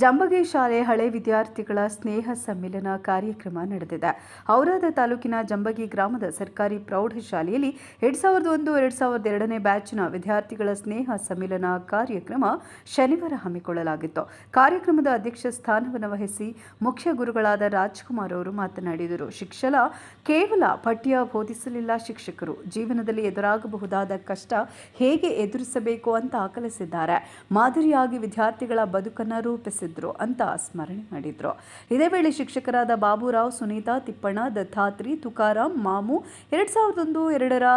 ಜಂಬಗಿ ಶಾಲೆ ಹಳೆ ವಿದ್ಯಾರ್ಥಿಗಳ ಸ್ನೇಹ ಸಮ್ಮೇಳನ ಕಾರ್ಯಕ್ರಮ ನಡೆದಿದೆ. ಔರಾದ ತಾಲೂಕಿನ ಜಂಬಗಿ ಗ್ರಾಮದ ಸರ್ಕಾರಿ ಪ್ರೌಢಶಾಲೆಯಲ್ಲಿ ಎರಡ್ ಸಾವಿರದ ಒಂದು, ಎರಡ್ ಸಾವಿರದ ಎರಡನೇ ಬ್ಯಾಚ್ನ ವಿದ್ಯಾರ್ಥಿಗಳ ಸ್ನೇಹ ಸಮ್ಮೇಳನ ಕಾರ್ಯಕ್ರಮ ಶನಿವಾರ ಹಮ್ಮಿಕೊಳ್ಳಲಾಗಿತ್ತು. ಕಾರ್ಯಕ್ರಮದ ಅಧ್ಯಕ್ಷ ಸ್ಥಾನವನ್ನು ವಹಿಸಿ ಮುಖ್ಯ ಗುರುಗಳಾದ ರಾಜ್ಕುಮಾರ್ ಅವರು ಮಾತನಾಡಿದರು. ಶಿಕ್ಷಣ ಕೇವಲ ಪಠ್ಯ ಬೋಧಿಸಲಿಲ್ಲ ಶಿಕ್ಷಕರು. ಜೀವನದಲ್ಲಿ ಎದುರಾಗಬಹುದಾದ ಕಷ್ಟ ಹೇಗೆ ಎದುರಿಸಬೇಕು ಅಂತ ಕಲಿಸಿದ್ದಾರೆ ಮಾದರಿಯಾಗಿ ವಿದ್ಯಾರ್ಥಿಗಳ ಬದುಕನ್ನು ರೂಪಿಸಿದ್ರು ಅಂತ ಸ್ಮರಣೆ ಮಾಡಿದ್ರು ಇದೇ ವೇಳೆ ಶಿಕ್ಷಕರಾದ ಬಾಬುರಾವ್ ಸುನೀತಾ ತಿಪ್ಪಣ್ಣ ದತ್ತಾತ್ರಿ ತುಕಾರಾಂ ಮಾಮು ಎರಡ್ ಸಾವಿರದ ಒಂದು ಎರಡರ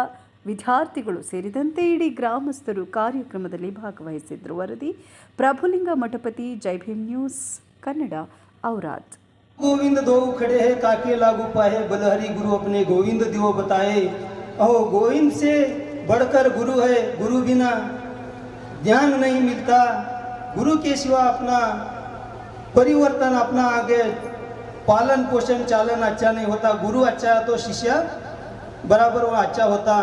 ವಿದ್ಯಾರ್ಥಿಗಳು ಸೇರಿದಂತೆ ಇಡೀ ಗ್ರಾಮಸ್ಥರು ಕಾರ್ಯಕ್ರಮದಲ್ಲಿ ಭಾಗವಹಿಸಿದ್ರು ವರದಿ ಪ್ರಭುಲಿಂಗ ಮಠಪತಿ ಜೈ ಭೀಮ್ ನ್ಯೂಸ್ ಕನ್ನಡ ಔರಾದ್ गोविंद दो खड़े हैं काके लागू पाए बलहरी गुरु अपने गोविंद दिवो बताए अहो गोविंद से बढ़कर गुरु है गुरु बिना ज्ञान नहीं मिलता गुरु के सिवा अपना परिवर्तन अपना आगे पालन पोषण चालन अच्छा नहीं होता गुरु अच्छा है तो शिष्य बराबर वो अच्छा होता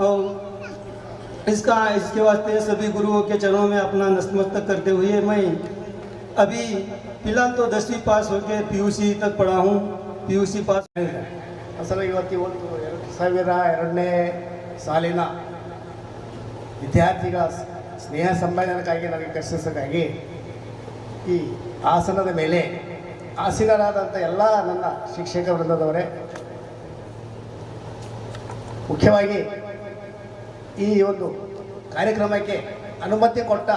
और इसका इसके वास्ते सभी गुरुओं के चरणों में अपना नतमस्तक करते हुए मैं अभी फिलहाल तो दसवीं पास होकर पीयूसी तक पढ़ा हूँ पीयूसी पास ಅಸಲು ಇವತ್ತು ಈ ಒಂದು ಎರಡು ಸಾವಿರ ಎರಡನೇ ಸಾಲಿನ ವಿದ್ಯಾರ್ಥಿಗಳ ಸ್ನೇಹ ಸಮ್ಮೇಳನಕ್ಕಾಗಿ ನನಗೆ ಕರೆಸಿದ್ದಕ್ಕಾಗಿ ಈ ಆಸನದ ಮೇಲೆ ಆಸೀನರಾದಂಥ ಎಲ್ಲ ನನ್ನ ಶಿಕ್ಷಕ ವೃಂದದವರೇ ಮುಖ್ಯವಾಗಿ ಈ ಒಂದು ಕಾರ್ಯಕ್ರಮಕ್ಕೆ ಅನುಮತಿ ಕೊಟ್ಟ